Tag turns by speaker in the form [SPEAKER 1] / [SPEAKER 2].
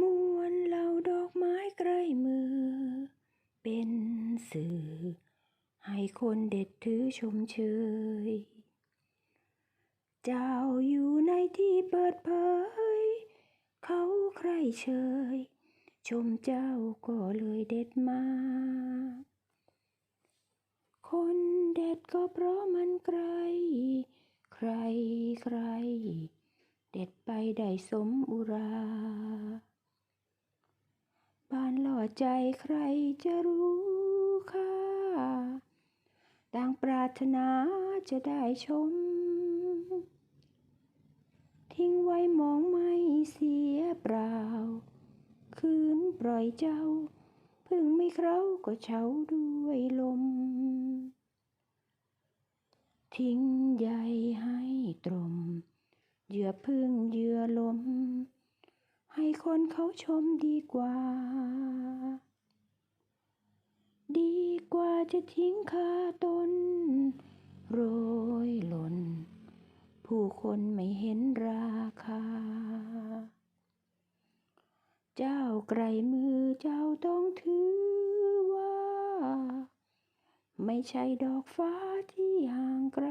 [SPEAKER 1] มวลเหล่าดอกไม้ใกล้มือ เป็นสื่อ ให้คนเด็ดถือชมเชย เจ้าอยู่ในที่เปิดเผย เขาใครเชย ชมเจ้าก็เลยเด็ดมา คนเด็ดก็เพราะมันไกล ใครใคร เด็ดไปได้สมอุรา บ้านหล่อใจใครจะรู้ค่าต่างปรารถนาจะได้ชม ทิ้งไว้มองไม่เสียเปล่า คืนปล่อยเจ้า พึ่งไม่เคราก็เฉาด้วยลม ทิ้งใยให้ตรมเหยื่อพึ่งเหยื่อลม คนเขาชมดีกว่า ดีกว่าจะทิ้งคาตน โรยหล่น ผู้คนไม่เห็นราคา เจ้าไกลมือเจ้าต้องถือว่า ไม่ใช่ดอกฟ้าที่ห่างไกล